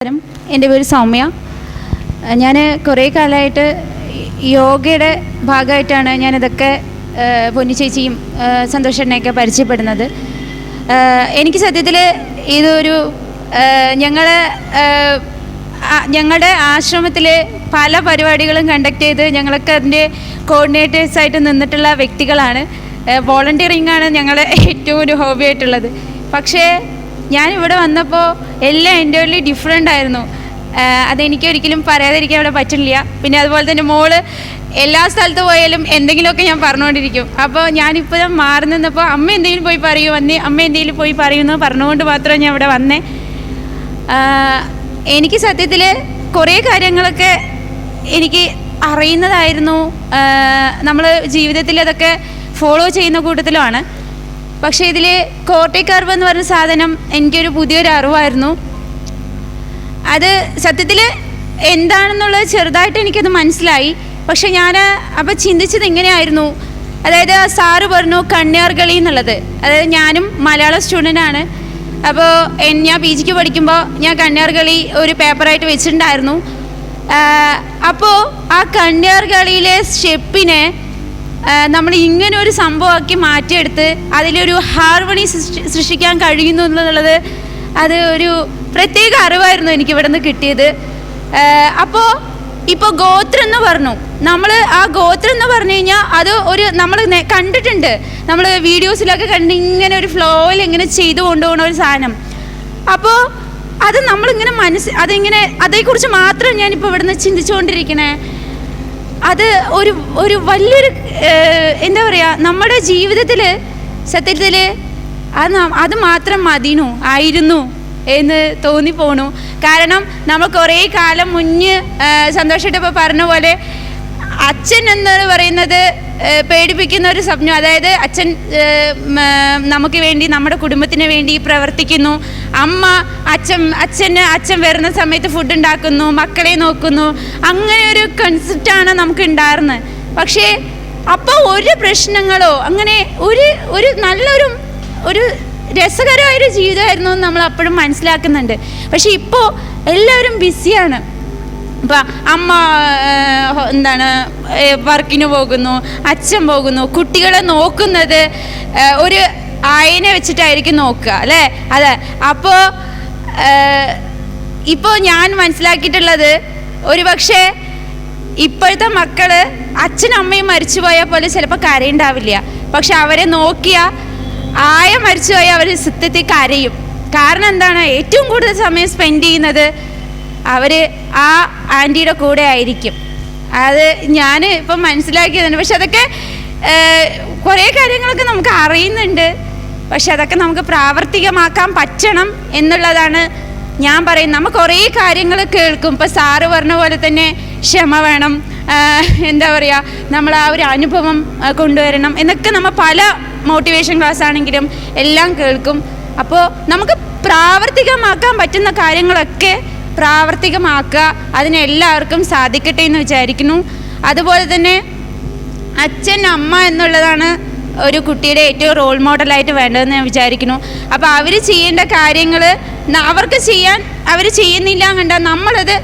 നമസ്കാരം. എന്റെ പേര് സൗമ്യ. ഞാൻ കുറേ കാലമായിട്ട് യോഗയുടെ ഭാഗമായിട്ടാണ് ഞാനിതൊക്കെ പൊന്നു ചേച്ചിയും സന്തോഷണ്ണയൊക്കെ പരിചയപ്പെടുന്നത്. എനിക്ക് സത്യത്തിൽ ഇതൊരു ഞങ്ങൾ ഞങ്ങളുടെ ആശ്രമത്തിൽ പല പരിപാടികളും കണ്ടക്ട് ചെയ്ത് ഞങ്ങളൊക്കെ അതിന്റെ കോർഡിനേറ്റേഴ്സായിട്ട് നിന്നിട്ടുള്ള വ്യക്തികളാണ്. വോളണ്ടിയറിംഗ് ആണ് ഞങ്ങളുടെ ഏറ്റവും ഒരു ഹോബി ആയിട്ടുള്ളത്. പക്ഷേ ഞാൻ ഇവിടെ വന്നപ്പോൾ എല്ലാം എന്റെ ഉള്ളിൽ ഡിഫറെന്റ് ആയിരുന്നു. അതെനിക്ക് ഒരിക്കലും പറയാതിരിക്കാൻ ഇവിടെ പറ്റില്ല പിന്നെ അതുപോലെ തന്നെ മോൾ എല്ലാ സ്ഥലത്ത് പോയാലും എന്തെങ്കിലുമൊക്കെ ഞാൻ പറഞ്ഞുകൊണ്ടിരിക്കും. അപ്പോൾ ഞാനിപ്പോൾ ഞാൻ മാറി നിന്നപ്പോൾ അമ്മ എന്തെങ്കിലും പോയി പറയൂ വന്നേ അമ്മ എന്തെങ്കിലും പോയി പറയുന്നു പറഞ്ഞുകൊണ്ട് മാത്രമേ ഞാൻ ഇവിടെ വന്നേ. എനിക്ക് സത്യത്തിൽ കുറേ കാര്യങ്ങളൊക്കെ എനിക്ക് അറിയുന്നതായിരുന്നു. നമ്മൾ ജീവിതത്തിൽ അതൊക്കെ ഫോളോ ചെയ്യുന്ന കൂട്ടത്തിലുമാണ്. പക്ഷേ ഇതിൽ കർവ് എന്ന് പറഞ്ഞ സാധനം എനിക്കൊരു പുതിയൊരു അറിവായിരുന്നു. അത് സത്യത്തിൽ എന്താണെന്നുള്ളത് ചെറുതായിട്ട് എനിക്കത് മനസ്സിലായി. പക്ഷെ ഞാൻ അപ്പം ചിന്തിച്ചത് എങ്ങനെയായിരുന്നു അതായത് സാറ് പറഞ്ഞു കണ്യാർകളി എന്നുള്ളത്. അതായത് ഞാനും മലയാളം സ്റ്റുഡന്റാണ് അപ്പോൾ ഞാൻ പി ജിക്ക് പഠിക്കുമ്പോൾ ഞാൻ കണ്യാർകളി ഒരു പേപ്പറായിട്ട് വെച്ചിട്ടുണ്ടായിരുന്നു. അപ്പോൾ ആ കണ്യാർകളിയിലെ സ്റ്റെപ്പിനെ നമ്മൾ ഇങ്ങനെ ഒരു സംഭവമാക്കി മാറ്റിയെടുത്ത് അതിലൊരു ഹാർമണി സൃഷ്ടി സൃഷ്ടിക്കാൻ കഴിയുന്നു എന്നുള്ളത് അത് ഒരു പ്രത്യേക അറിവായിരുന്നു എനിക്ക് ഇവിടെ നിന്ന് കിട്ടിയത് അപ്പോൾ ഇപ്പോൾ ഗോത്രം എന്ന് പറഞ്ഞു. നമ്മൾ ആ ഗോത്രം എന്ന് പറഞ്ഞു കഴിഞ്ഞാൽ അത് ഒരു നമ്മൾ കണ്ടിട്ടുണ്ട്. നമ്മൾ വീഡിയോസിലൊക്കെ കണ്ട് ഇങ്ങനെ ഒരു ഫ്ലോയിൽ ഇങ്ങനെ ചെയ്തു കൊണ്ടുപോകുന്ന ഒരു സാധനം. അപ്പോൾ അത് നമ്മളിങ്ങനെ മനസ്സ് അതിങ്ങനെ അതേക്കുറിച്ച് മാത്രം ഞാനിപ്പോൾ ഇവിടുന്ന് ചിന്തിച്ചുകൊണ്ടിരിക്കണേ. അത് ഒരു ഒരു വലിയൊരു എന്താ പറയുക നമ്മുടെ ജീവിതത്തിൽ സത്യത്തിൽ അത് അത് മാത്രം മതിനു ആയിരുന്നു എന്ന് തോന്നിപ്പോണു. കാരണം നമ്മൾ കുറേ കാലം മുന്നേ സന്തോഷമായിട്ടിപ്പോൾ പറഞ്ഞ പോലെ അച്ഛൻ എന്ന് പറയുന്നത് പേടിപ്പിക്കുന്ന ഒരു സ്വപ്നം അതായത് അച്ഛൻ നമുക്ക് വേണ്ടി നമ്മുടെ കുടുംബത്തിന് വേണ്ടി പ്രവർത്തിക്കുന്നു. അമ്മ അച്ഛൻ അച്ഛന് അച്ഛൻ വരുന്ന സമയത്ത് ഫുഡ് ഉണ്ടാക്കുന്നു മക്കളെ നോക്കുന്നു. അങ്ങനെ ഒരു കൺസെപ്റ്റാണ് നമുക്ക് ഉണ്ടായിരുന്നത് പക്ഷേ അപ്പോൾ ഒരു പ്രശ്നങ്ങളോ അങ്ങനെ ഒരു ഒരു നല്ലൊരു ഒരു രസകരമായൊരു ജീവിതമായിരുന്നു നമ്മൾ അപ്പോഴും മനസ്സിലാക്കുന്നുണ്ട്. പക്ഷേ ഇപ്പോൾ എല്ലാവരും ബിസിയാണ് ഇപ്പം അമ്മ എന്താണ് വർക്കിന് പോകുന്നു അച്ഛൻ പോകുന്നു കുട്ടികളെ നോക്കുന്നത് ഒരു ആയനെ വെച്ചിട്ടായിരിക്കും നോക്കുക അല്ലേ? അതെ. അപ്പോൾ ഇപ്പോൾ ഞാൻ മനസ്സിലാക്കിയിട്ടുള്ളത് ഒരു പക്ഷേ ഇപ്പോഴത്തെ മക്കൾ അച്ഛനും അമ്മയും മരിച്ചു പോയാൽ പോലെ ചിലപ്പോൾ കരയുണ്ടാവില്ല. പക്ഷെ അവരെ നോക്കിയ ആയ മരിച്ചു പോയാൽ അവർ സത്യത്തിൽ കരയും. കാരണം എന്താണ്? ഏറ്റവും കൂടുതൽ സമയം സ്പെൻഡ് ചെയ്യുന്നത് അവർ ആ ആന്റിയുടെ കൂടെ ആയിരിക്കും. അത് ഞാൻ ഇപ്പം മനസ്സിലാക്കിയതാണ്. പക്ഷെ അതൊക്കെ കുറേ കാര്യങ്ങളൊക്കെ നമുക്ക് അറിയുന്നുണ്ട്. പക്ഷെ അതൊക്കെ നമുക്ക് പ്രാവർത്തികമാക്കാൻ പറ്റണം എന്നുള്ളതാണ് ഞാൻ പറയുന്നത്. നമ്മൾ കുറേ കാര്യങ്ങൾ കേൾക്കും. ഇപ്പം സാറ് പറഞ്ഞ പോലെ തന്നെ ക്ഷമ വേണം. എന്താ പറയുക നമ്മൾ ആ ഒരു അനുഭവം കൊണ്ടുവരണം എന്നൊക്കെ നമ്മൾ പല മോട്ടിവേഷൻ ക്ലാസ് ആണെങ്കിലും എല്ലാം കേൾക്കും. അപ്പോൾ നമുക്ക് പ്രാവർത്തികമാക്കാൻ പറ്റുന്ന കാര്യങ്ങളൊക്കെ പ്രാവർത്തികമാക്കുക അതിനെല്ലാവർക്കും സാധിക്കട്ടെ എന്ന് വിചാരിക്കുന്നു. അതുപോലെ തന്നെ അച്ഛൻ അമ്മ എന്നുള്ളതാണ് ഒരു കുട്ടിയുടെ ഏറ്റവും റോൾ മോഡലായിട്ട് വേണ്ടതെന്ന് ഞാൻ വിചാരിക്കുന്നു. അപ്പോൾ അവർ ചെയ്യേണ്ട കാര്യങ്ങൾ അവർക്ക് ചെയ്യാൻ അവർ ചെയ്യുന്നില്ല കണ്ട നമ്മളത്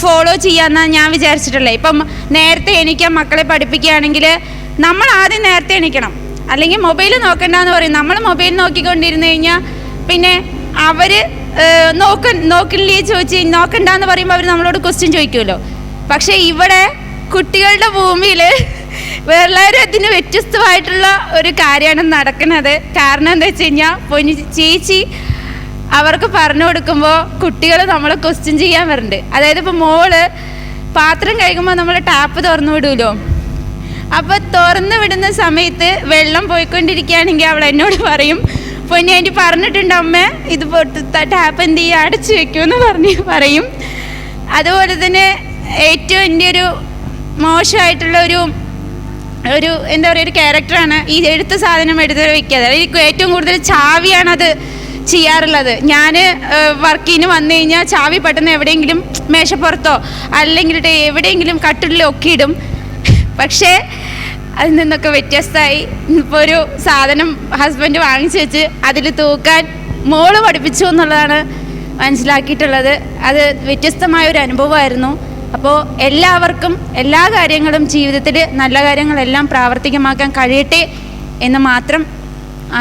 ഫോളോ ചെയ്യാമെന്നാണ് ഞാൻ വിചാരിച്ചിട്ടുള്ളത് ഇപ്പം നേരത്തെ എനിക്ക് മക്കളെ പഠിപ്പിക്കുകയാണെങ്കിൽ നമ്മൾ ആദ്യം നേരത്തെ എണീക്കണം. അല്ലെങ്കിൽ മൊബൈൽ നോക്കണ്ടെന്ന് പറയും. നമ്മൾ മൊബൈൽ നോക്കിക്കൊണ്ടിരുന്നു കഴിഞ്ഞാൽ പിന്നെ അവർ നോക്ക നോക്കില്ലേ ചോദിച്ചു നോക്കണ്ടെന്ന് പറയുമ്പോൾ അവർ നമ്മളോട് ക്വസ്റ്റ്യൻ ചോദിക്കുമല്ലോ. പക്ഷേ ഇവിടെ കുട്ടികളുടെ ഭൂമിയിൽ വേറെ അതിന് വ്യത്യസ്തമായിട്ടുള്ള ഒരു കാര്യമാണ് നടക്കുന്നത്. കാരണം എന്താ വെച്ച് കഴിഞ്ഞാൽ പൊന്നി ചേച്ചി അവർക്ക് പറഞ്ഞു കൊടുക്കുമ്പോൾ കുട്ടികൾ നമ്മളെ ക്വസ്റ്റ്യൻ ചെയ്യാൻ വരുന്നുണ്ട് അതായത് ഇപ്പോൾ മോൾ പാത്രം കഴിക്കുമ്പോൾ നമ്മൾ ടാപ്പ് തുറന്നു വിടുമല്ലോ അപ്പോൾ തുറന്നു വിടുന്ന സമയത്ത് വെള്ളം പോയിക്കൊണ്ടിരിക്കുകയാണെങ്കിൽ അവൾ എന്നോട് പറയും പൊന്നി അതിന് പറഞ്ഞിട്ടുണ്ട് അമ്മ ഇത് ടാപ്പ് എന്ത് ചെയ്യുക? അടച്ചു വെക്കുമെന്ന് പറഞ്ഞ് പറയും. അതുപോലെ തന്നെ ഏറ്റവും എന്റെ ഒരു മോശമായിട്ടുള്ള ഒരു ഒരു എന്താ പറയുക ഒരു ക്യാരക്ടറാണ് ഈ എടുത്ത സാധനം എടുത്ത് വെക്കാതെ. എനിക്ക് ഏറ്റവും കൂടുതൽ ചാവിയാണത് ചെയ്യാറുള്ളത്. ഞാൻ വർക്കിന് വന്നു കഴിഞ്ഞാൽ ചാവി പെട്ടെന്ന് എവിടെയെങ്കിലും മേശപ്പുറത്തോ അല്ലെങ്കിൽ എവിടെയെങ്കിലും കട്ടിലൊക്കെ ഇടും. പക്ഷേ അതിൽ നിന്നൊക്കെ വ്യത്യസ്തമായി ഇപ്പോൾ ഒരു സാധനം ഹസ്ബൻഡ് വാങ്ങിച്ചു വെച്ച് അതിൽ തൂക്കാൻ മോൾ പഠിപ്പിച്ചു എന്നുള്ളതാണ് മനസ്സിലാക്കിയിട്ടുള്ളത്. അത് വ്യത്യസ്തമായ ഒരു അനുഭവമായിരുന്നു. അപ്പോൾ എല്ലാവർക്കും എല്ലാ കാര്യങ്ങളും ജീവിതത്തിൽ നല്ല കാര്യങ്ങളെല്ലാം പ്രാവർത്തികമാക്കാൻ കഴിയട്ടെ എന്ന് മാത്രം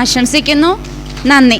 ആശംസിക്കുന്നു. നന്ദി.